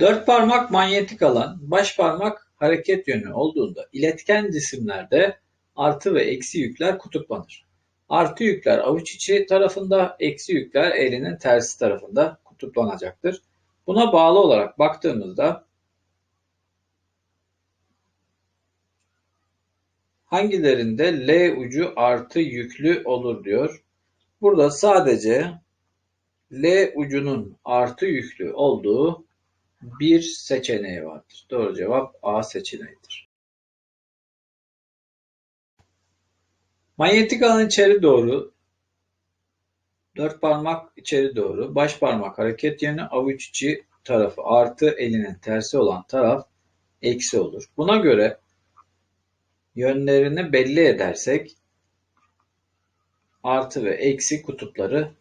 Dört parmak manyetik alan, baş parmak hareket yönü olduğunda iletken cisimlerde artı ve eksi yükler kutuplanır. Artı yükler avuç içi tarafında, eksi yükler elinin tersi tarafında kutuplanacaktır. Buna bağlı olarak baktığımızda hangilerinde L ucu artı yüklü olur diyor. Burada sadece L ucunun artı yüklü olduğu bir seçeneği vardır. Doğru cevap A seçeneğidir. Manyetik alan içeri doğru, dört parmak içeri doğru, baş parmak hareket yönü, avuç içi tarafı artı elinin tersi olan taraf eksi olur. Buna göre yönlerini belli edersek artı ve eksi kutupları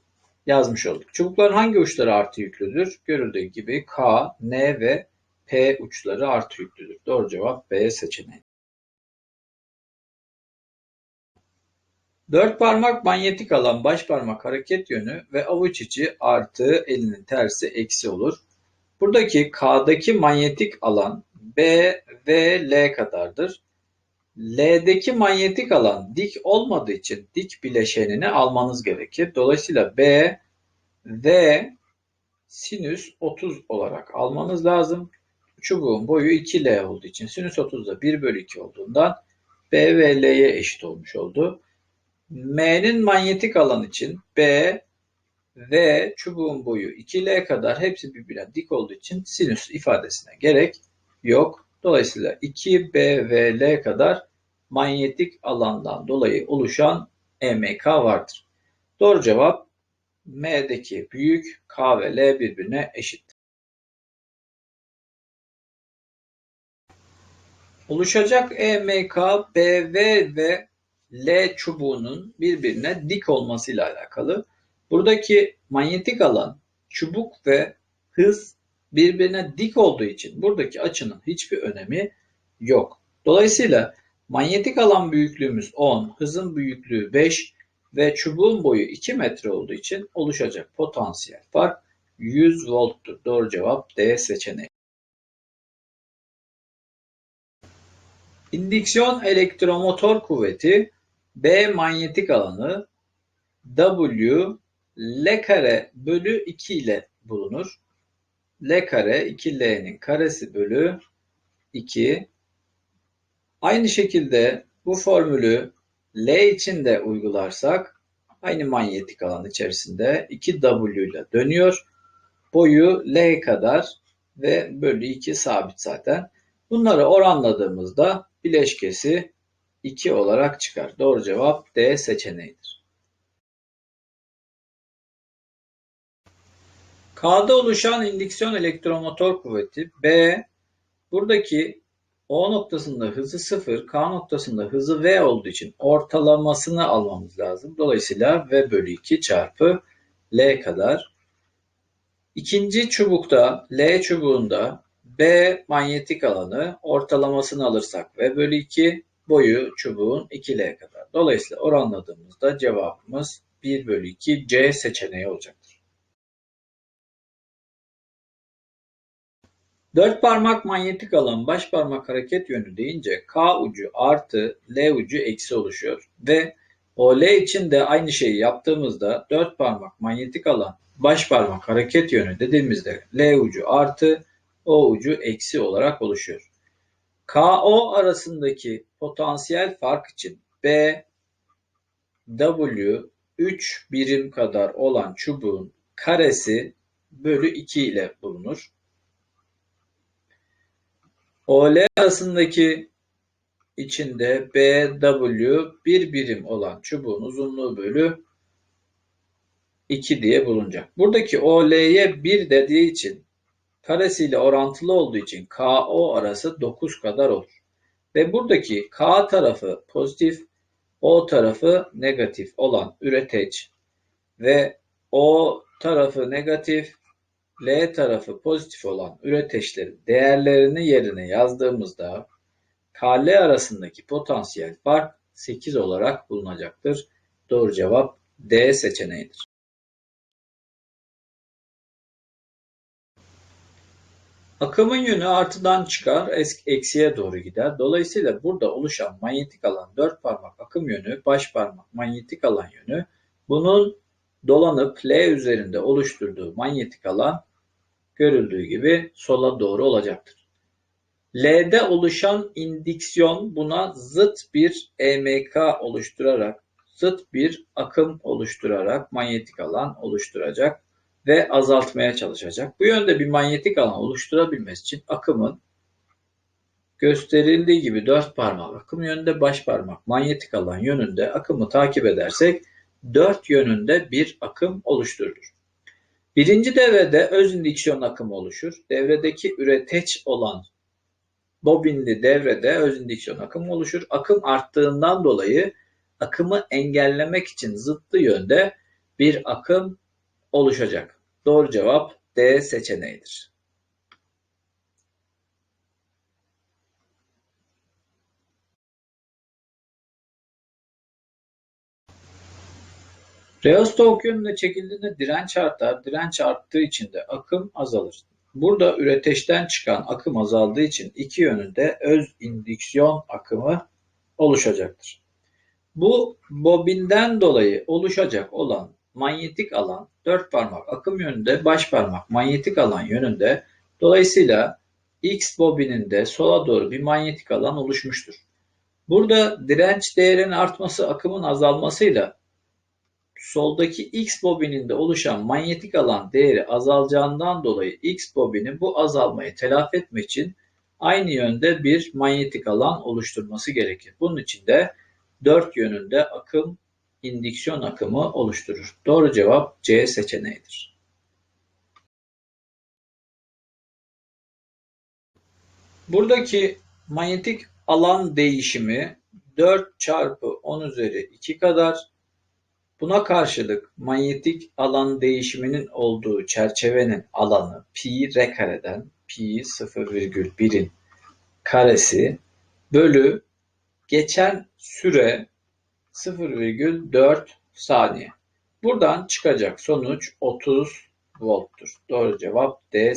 yazmış olduk. Çubukların hangi uçları artı yüklüdür? Görüldüğü gibi K, N ve P uçları artı yüklüdür. Doğru cevap B seçeneği. Dört parmak manyetik alan baş parmak hareket yönü ve avuç içi artı elinin tersi eksi olur. Buradaki K'daki manyetik alan B ve L kadardır. L'deki manyetik alan dik olmadığı için dik bileşenini almanız gerekir. Dolayısıyla B V sinüs 30 olarak almanız lazım. Çubuğun boyu 2L olduğu için sinüs 30 da 1 bölü 2 olduğundan B ve L'ye eşit olmuş oldu. M'nin manyetik alan için B ve çubuğun boyu 2L kadar hepsi birbirine dik olduğu için sinüs ifadesine gerek yok. Dolayısıyla 2B ve L kadar manyetik alandan dolayı oluşan EMK vardır. Doğru cevap M'deki büyük K ve L birbirine eşit. Oluşacak EMK, BV ve L çubuğunun birbirine dik olmasıyla alakalı. Buradaki manyetik alan, çubuk ve hız birbirine dik olduğu için buradaki açının hiçbir önemi yok. Dolayısıyla manyetik alan büyüklüğümüz 10, hızın büyüklüğü 5 ve çubuğun boyu 2 metre olduğu için oluşacak potansiyel fark 100 volttur. Doğru cevap D seçeneği. İndüksiyon elektromotor kuvveti B manyetik alanı W L kare bölü 2 ile bulunur. L kare 2L'nin karesi bölü 2. Aynı şekilde bu formülü L için de uygularsak aynı manyetik alan içerisinde 2W ile dönüyor. Boyu L kadar ve bölü 2 sabit zaten. Bunları oranladığımızda bileşkesi 2 olarak çıkar. Doğru cevap D seçeneğidir. K'da oluşan indüksiyon elektromotor kuvveti B buradaki O noktasında hızı 0, K noktasında hızı V olduğu için ortalamasını almamız lazım. Dolayısıyla V bölü 2 çarpı L kadar. İkinci çubukta L çubuğunda B manyetik alanı ortalamasını alırsak V bölü 2 boyu çubuğun 2L kadar. Dolayısıyla oranladığımızda cevabımız 1 bölü 2 C seçeneği olacaktır. Dört parmak manyetik alan baş parmak hareket yönü deyince K ucu artı L ucu eksi oluşuyor. Ve o L için de aynı şeyi yaptığımızda dört parmak manyetik alan baş parmak hareket yönü dediğimizde L ucu artı O ucu eksi olarak oluşuyor. KO arasındaki potansiyel fark için B, W 3 birim kadar olan çubuğun karesi bölü 2 ile bulunur. OL arasındaki içinde BW bir birim olan çubuğun uzunluğu bölü 2 diye bulunacak. Buradaki OL'ye 1 dediği için karesiyle orantılı olduğu için KO arası 9 kadar olur. Ve buradaki K tarafı pozitif, O tarafı negatif olan üreteç ve O tarafı negatif, L tarafı pozitif olan üreteçlerin değerlerini yerine yazdığımızda KL arasındaki potansiyel fark 8 olarak bulunacaktır. Doğru cevap D seçeneğidir. Akımın yönü artıdan çıkar, eksiye doğru gider. Dolayısıyla burada oluşan manyetik alan dört parmak akım yönü, baş parmak manyetik alan yönü. Bunun dolanıp L üzerinde oluşturduğu manyetik alan görüldüğü gibi sola doğru olacaktır. L'de oluşan indiksiyon buna zıt bir EMK oluşturarak, zıt bir akım oluşturarak manyetik alan oluşturacak ve azaltmaya çalışacak. Bu yönde bir manyetik alan oluşturabilmesi için akımın gösterildiği gibi dört parmak akım yönünde, baş parmak manyetik alan yönünde akımı takip edersek dört yönünde bir akım oluşturulur. Birinci devrede öz indüksiyon akımı oluşur. Devredeki üreteç olan bobinli devrede öz indüksiyon akımı oluşur. Akım arttığından dolayı akımı engellemek için zıttı yönde bir akım oluşacak. Doğru cevap D seçeneğidir. Reostok yönüne çekildiğinde direnç artar. Direnç arttığı için de akım azalır. Burada üreteçten çıkan akım azaldığı için iki yönünde öz indüksiyon akımı oluşacaktır. Bu bobinden dolayı oluşacak olan manyetik alan dört parmak akım yönünde, baş parmak manyetik alan yönünde. Dolayısıyla X bobininde sola doğru bir manyetik alan oluşmuştur. Burada direnç değerinin artması akımın azalmasıyla soldaki X bobininde oluşan manyetik alan değeri azalacağından dolayı X bobini bu azalmayı telafi etmek için aynı yönde bir manyetik alan oluşturması gerekir. Bunun için de dört yönünde akım, indüksiyon akımı oluşturur. Doğru cevap C seçeneğidir. Buradaki manyetik alan değişimi 4 çarpı 10 üzeri 2 kadar. Buna karşılık manyetik alan değişiminin olduğu çerçevenin alanı pi r kareden pi 0,1'in karesi bölü geçen süre 0,4 saniye. Buradan çıkacak sonuç 30 volttur. Doğru cevap D.